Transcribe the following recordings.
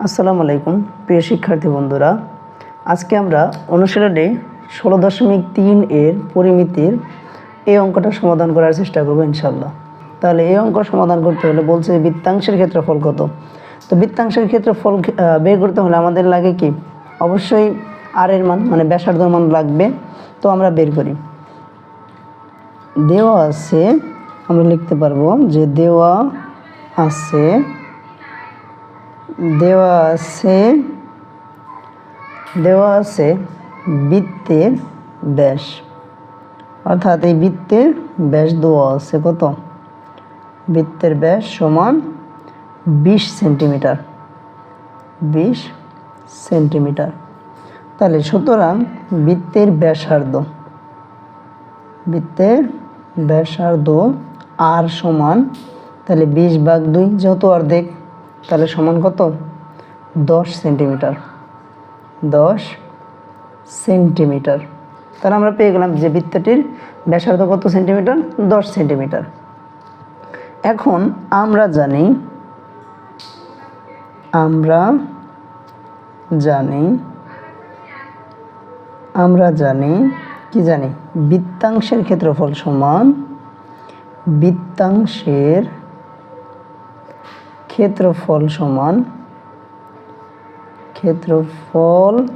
আসসালামু আলাইকুম, প্রিয় শিক্ষার্থী বন্ধুরা। আজকে আমরা অনুশীলনে ষোলো দশমিক তিন এর পরিমিতির এই অঙ্কটা সমাধান করার চেষ্টা করব ইনশাল্লাহ তাহলে এই অঙ্ক সমাধান করতে হলে বলছে বৃত্তাংশের ক্ষেত্রফল কত? তো বৃত্তাংশের ক্ষেত্রফল বের করতে হলে আমাদের লাগে কি? অবশ্যই আর এর মান মানে ব্যাসার্ধ মান লাগবে। তো আমরা বের করি। দেওয়া আছে, আমরা লিখতে পারব যে দেওয়া আছে দেওয়া আছে দেওয়া আছে বৃত্তের ব্যাস। অর্থাৎ এই বৃত্তের ব্যাস দেওয়া আছে কত? বৃত্তের ব্যাস সমান বিশ সেন্টিমিটার। বিশ সেন্টিমিটার। তাহলে সুতরাং বৃত্তের ব্যাসার্ধ বৃত্তের ব্যাসার্ধ আর সমান, তাহলে বিশ ভাগ দুই যেহেতু অর্ধেক তাহলে সমান কত? দশ সেন্টিমিটার। দশ সেন্টিমিটার। তাহলে আমরা পেয়ে গেলাম যে বৃত্তটির ব্যাসার্ধ কত সেন্টিমিটার? দশ সেন্টিমিটার। এখন আমরা জানি আমরা জানি আমরা জানি, কি জানি? বৃত্তাংশের ক্ষেত্রফল সমান বৃত্তাংশের ক্ষেত্রফল সমান ক্ষেত্রফল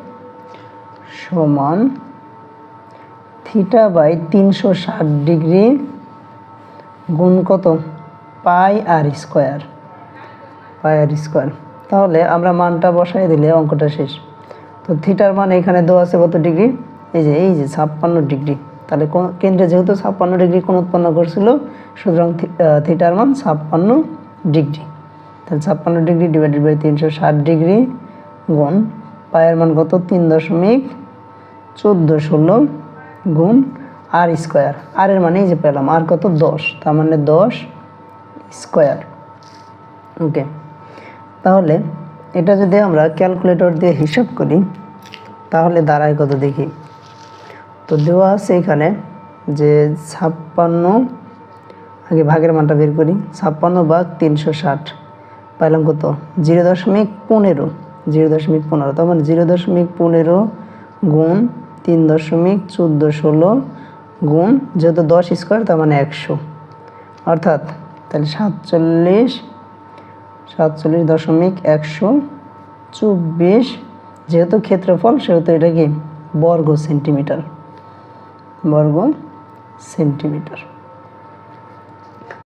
সমান থিটা বাই তিনশো ষাট ডিগ্রি গুণ কত? Pi r square, pi r square. তাহলে আমরা মানটা বসাই দিলে অঙ্কটা শেষ। তো থিটার মান এখানে দেওয়া আছে কত ডিগ্রি? এই যে এই যে ছাপ্পান্ন ডিগ্রি। তাহলে কোন- কেন্দ্রে যেহেতু ছাপ্পান্ন ডিগ্রি কোণ উৎপন্ন করছিল, সুতরাং থিটার মান ছাপ্পান্ন ডিগ্রি। তাহলে ছাপ্পান্ন ডিগ্রি ডিভাইডেড বাই তিনশো ষাট ডিগ্রি গুণ পায়ের মান কত? তিন দশমিক চোদ্দ ষোলো গুণ আর স্কোয়ার আর এর মানে যে পেলাম আর কত? দশ। তার মানে দশ স্কোয়ার ওকে তাহলে এটা যদি আমরা ক্যালকুলেটর দিয়ে হিসাব করি, তাহলে দাঁড়ায় কত দেখি? তো দেওয়া আছে এখানে যে ছাপ্পান্ন, আগে ভাগের মানটা বের করি, ছাপ্পান্ন ভাগ তিনশো ষাট। পাইলাম কত? জিরো দশমিক পনেরো। জিরো দশমিক পনেরো, তার মানে জিরো দশমিক পনেরো গুণ তিন দশমিক চোদ্দ ষোলো গুণ যেহেতু দশ স্কোয়ার তার মানে একশো। অর্থাৎ তাহলে সাতচল্লিশ সাতচল্লিশ দশমিক একশো চব্বিশ যেহেতু ক্ষেত্রফল, সেহেতু এটা কি? বর্গ সেন্টিমিটার। বর্গ সেন্টিমিটার।